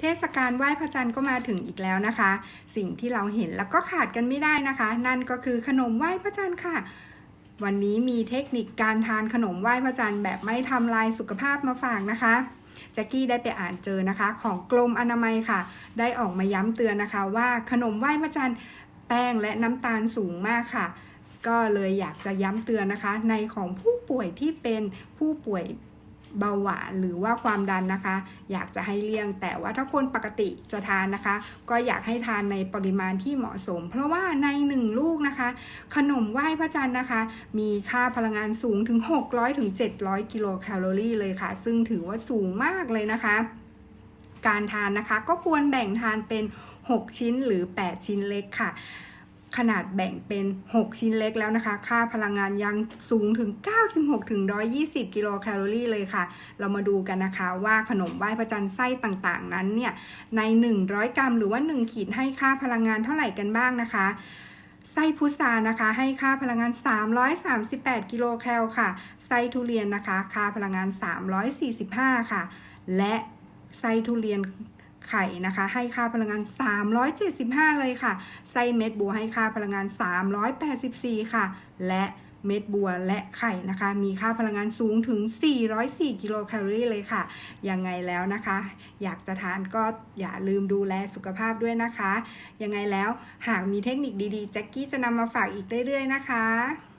เทศกาลไหว้พระจันทร์ก็มาถึงอีกแล้วนะคะ สิ่งที่เราเห็นแล้วก็ขาดกันไม่ได้นะคะ นั่นก็คือขนมไหว้พระจันทร์ค่ะ วันนี้มีเทคนิคการทานขนมไหว้พระจันทร์แบบไม่ทำลายสุขภาพมาฝากนะคะแจ็กกี้ได้ไปอ่านเจอนะคะ ของกรมอนามัยค่ะ ได้ออกมาย้ำเตือนนะคะ ว่าขนมไหว้พระจันทร์แป้งและน้ำตาลสูงมากค่ะ ก็เลยอยากจะย้ำเตือนนะคะ ในของผู้ป่วยที่เป็นผู้ป่วย เบาหวานหรือว่าความดันนะคะ อยากจะให้เลี่ยง แต่ว่าถ้าคนปกติจะทานนะคะ ก็อยากให้ทานในปริมาณที่เหมาะสม เพราะว่าในหนึ่งลูกนะคะ ขนมไหว้พระจันทร์นะคะ มีค่าพลังงานสูงถึง 600ถึง700กิโลแคลอรี่เลยค่ะ ซึ่งถือว่าสูงมากเลยนะคะการทานนะคะก็ควรแบ่งทานเป็น 6 ชิ้นหรือ 8 ชิ้นเล็กค่ะ ขนาดแบ่งเป็น 6 ชิ้นเล็กแล้วนะคะ ค่าพลังงานยังสูงถึง 96ถึง120 กิโลแคลอรี่เลยค่ะ เรามาดูกันนะคะว่าขนมไหว้พระจันทร์ไส้ต่างๆ นั้นเนี่ย ใน 100 กรัม หรือว่า 1 ขีดให้ค่าพลังงานเท่าไหร่กันบ้างนะคะไส้พุทรานะคะ ให้ค่าพลังงาน 338 กิโลแคลค่ะ ไส้ทุเรียนนะคะ ค่าพลังงาน 345 ค่ะ และไส้ทุเรียน ไข่นะคะ ให้ค่าพลังงาน 375 เลยค่ะ ไส้เม็ดบัวให้ค่าพลังงาน 384 ค่ะ และเม็ดบัวและไข่นะคะ มีค่าพลังงานสูงถึง 404 กิโลแคลอรี่เลยค่ะ ยังไงแล้วนะคะ อยากจะทานก็อย่าลืมดูแลสุขภาพด้วยนะคะ ยังไงแล้วหากมีเทคนิคดีๆแจ็คกี้จะนำมาฝากอีกเรื่อยๆนะคะ